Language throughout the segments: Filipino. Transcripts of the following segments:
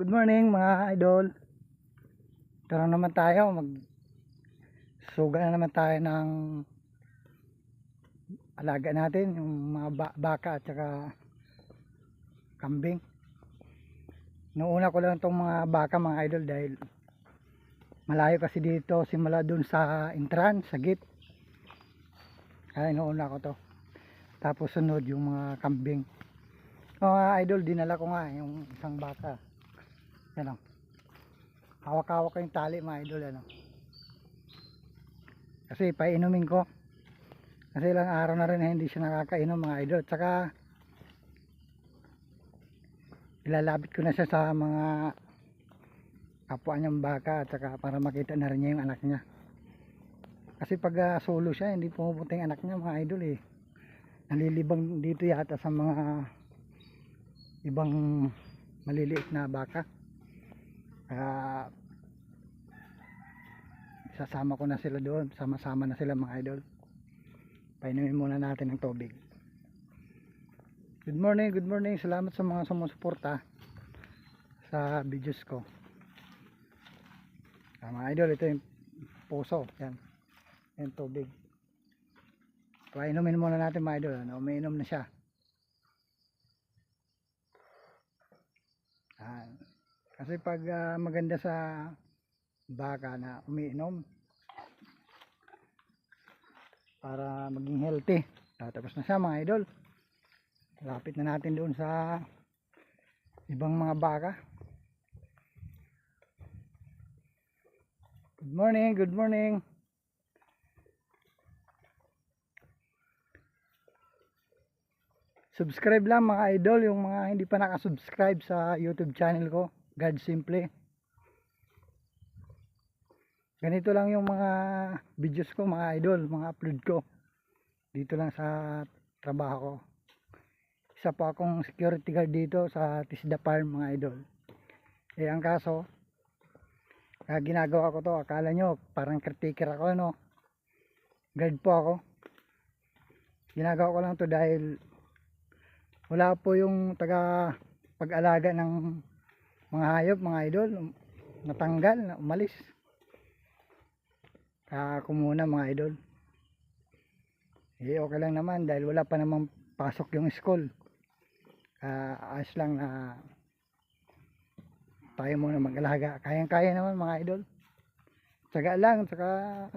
good morning mga idol. Na naman tayo, mag suga na naman tayo ng alaga natin, yung mga ba- baka at saka kambing. Noona ko lang itong mga baka mga idol dahil malayo kasi dito simula dun sa intran, sa gate. Kaya inuuna ko to. Tapos sunod yung mga kambing. O mga idol, dinala ko nga yung isang baka. Yan o. Hawak-hawak ko yung tali mga idol. Ano. Kasi painumin ko. Kasi ilang araw na rin na hindi siya nakakainom mga idol. Tsaka ilalapit ko na siya sa mga kapwa niyang baka at saka para makita na rin niya yung anak niya. Kasi pag ah, solo siya, hindi pumupunta yung anak niya mga idol eh. Nalilibang dito yata sa mga ibang maliliit na baka. Kaya sasama ko na sila doon, sama-sama na sila mga idol. Painumin muna natin ng tubig. Good morning, good morning. Salamat sa mga sumusuporta sa videos ko. Ah, mga idol, ito yung puso. Yan. Yan tubig. Painumin muna natin mga idol. Ano? Umiinom na siya. Ah, kasi pag ah, maganda sa baka na umiinom para maging healthy. Tatapos na siya mga idol. Lapit na natin doon sa ibang mga baka. Good morning, good morning. Subscribe lang mga idol, yung mga hindi pa nakasubscribe sa YouTube channel ko, God Simple. Ganito lang yung mga videos ko mga idol, mga upload ko. Dito lang sa trabaho ko. Isa pa akong security guard dito sa Tisda Farm mga idol. Eh ang kaso, kaya ginagawa ko to, akala nyo parang caretaker ako no. Guard po ako. Ginagawa ko lang to dahil wala po yung taga pag-alaga ng mga hayop, mga idol, natanggal, na umalis. Kaya ako muna mga idol. Eh okay lang naman dahil wala pa namang pasok yung school. Kaya ayos lang na tayo muna mag-alaga. Kayang-kaya naman mga idol. Tsaga lang, tsaka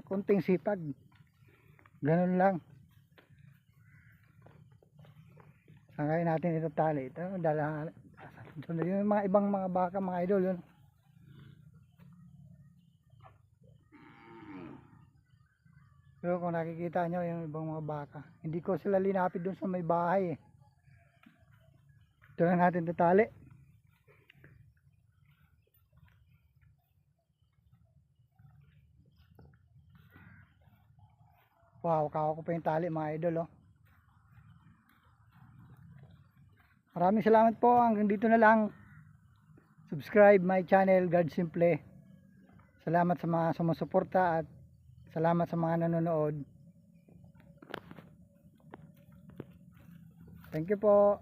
konting sipag. Ganun lang. Saan kaya natin ito tali? Ito, dala, yung mga ibang mga baka mga idol yun. Pero kung nakikita nyo yung ibang mga baka, hindi ko sila linapit doon sa may bahay eh. Ito lang natin tatali. Wow, kawa ko pa yung tali mga idol oh. Maraming salamat po. Hanggang dito na lang. Subscribe my channel, God Simple. Salamat sa mga sumusuporta at salamat sa mga nanonood. Thank you po.